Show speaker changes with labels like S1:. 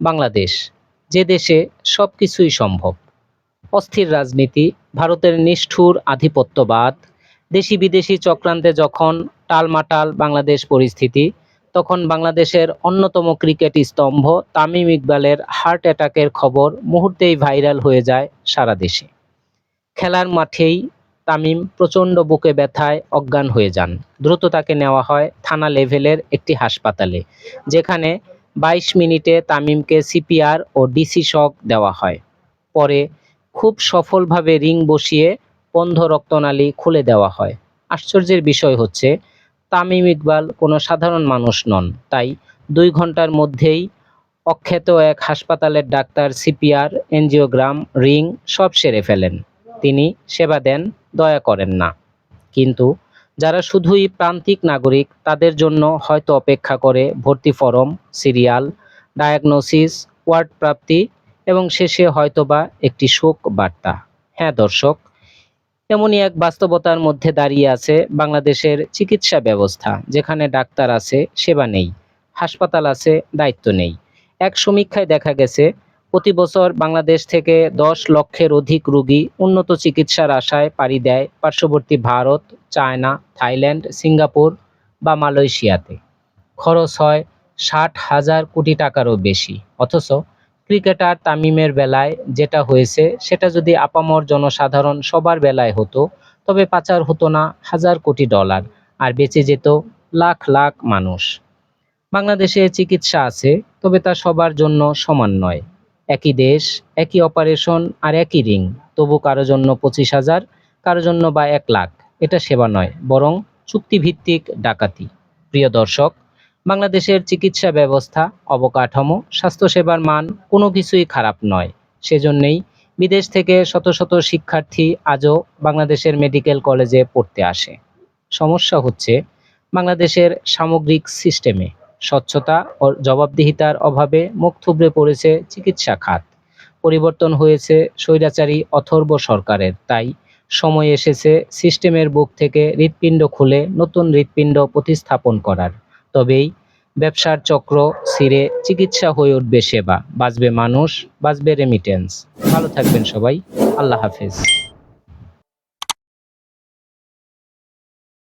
S1: বাংলাদেশ, যে দেশে সব কিছুই সম্ভব। অস্থির রাজনীতি, ভারতের নিষ্ঠুর আধিপত্যবাদ দেশি বিদেশি চক্রান্তে যখন টালমাটাল বাংলাদেশ পরিস্থিতি, তখন বাংলাদেশের অন্যতম ক্রিকেট স্তম্ভ তামিম ইকবালের হার্ট অ্যাটাকের খবর মুহূর্তেই ভাইরাল হয়ে যায় সারা দেশে। খেলার মাঠেই তামিম প্রচণ্ড বুকে ব্যথায় অজ্ঞান হয়ে যান। দ্রুত তাকে নেওয়া হয় থানা লেভেলের একটি হাসপাতালে, যেখানে বাইশ মিনিটে তামিমকে সিপিআর ও ডিসি শক দেওয়া হয়। পরে খুব সফলভাবে রিং বসিয়ে বন্ধ রক্তনালী খুলে দেওয়া হয়। আশ্চর্যের বিষয় হচ্ছে, তামিম ইকবাল কোনো সাধারণ মানুষ নন, তাই দুই ঘণ্টার মধ্যেই অখ্যাত এক হাসপাতালের ডাক্তার সিপিআর, এনজিওগ্রাম, রিং সব সেরে ফেলেন। তিনি সেবা দেন, দয়া করেন না। কিন্তু যারা শুধুই প্রান্তিক নাগরিক, তাদের জন্য হয়তো অপেক্ষা করে ভর্তি ফরম, সিরিয়াল, ডায়াগনোসিস, ওয়ার্ড প্রাপ্তি এবং শেষে হয়তোবা একটি শোক বার্তা হ্যাঁ দর্শক, এমনই এক বাস্তবতার মধ্যে দাঁড়িয়ে আছে বাংলাদেশের চিকিৎসা ব্যবস্থা, যেখানে ডাক্তার আছে, সেবা নেই, হাসপাতাল আছে, দায়িত্ব নেই। এক সমীক্ষায় দেখা গেছে প্রতি বছর বাংলাদেশ থেকে দশ লক্ষের অধিক রোগী উন্নত চিকিৎসার আশায় পাড়ি দেয় পার্শ্ববর্তী ভারত, চায়না, থাইল্যান্ড, সিঙ্গাপুর বা মালয়েশিয়াতে। খরচ হয় ষাট হাজার কোটি টাকারও বেশি। অথচ ক্রিকেটার তামিমের বেলায় যেটা হয়েছে, সেটা যদি আপামর জনসাধারণ সবার বেলায় হতো, তবে পাচার হতো না হাজার কোটি ডলার, আর বেঁচে যেত লাখ লাখ মানুষ। বাংলাদেশে চিকিৎসা আছে, তবে তা সবার জন্য সমান নয়। একই দেশ, একই অপারেশন আর একই রিং তবু কারও জন্য পঁচিশ হাজার, কারও জন্য বা এক লাখ। এটা সেবা নয়, বরং চুক্তিভিত্তিক ডাকাতি। প্রিয় দর্শক, বাংলাদেশের চিকিৎসা ব্যবস্থা, অবকাঠামো, স্বাস্থ্যসেবার মান কোনো কিছুই খারাপ নয়। সেজন্যেই বিদেশ থেকে শত শত শিক্ষার্থী আজও বাংলাদেশের মেডিকেল কলেজে পড়তে আসে। সমস্যা হচ্ছে বাংলাদেশের সামগ্রিক সিস্টেমে। স্বচ্ছতা ও জবাবদিহিতার অভাবে মুখ থুবড়ে পড়েছে চিকিৎসা খাত। পরিবর্তন হয়েছে স্বৈরাচারী অথর্ব সরকারের। তাই সময় এসেছে সিস্টেমের বুক থেকে হৃৎপিণ্ড খুলে নতুন হৃৎপিণ্ড প্রতিস্থাপন করার। তবেই ব্যবসার চক্র ছিঁড়ে চিকিৎসা হয়ে উঠবে সেবা। বাঁচবে মানুষ, বাঁচবে রেমিটেন্স ভালো থাকবেন সবাই। আল্লাহ হাফেজ।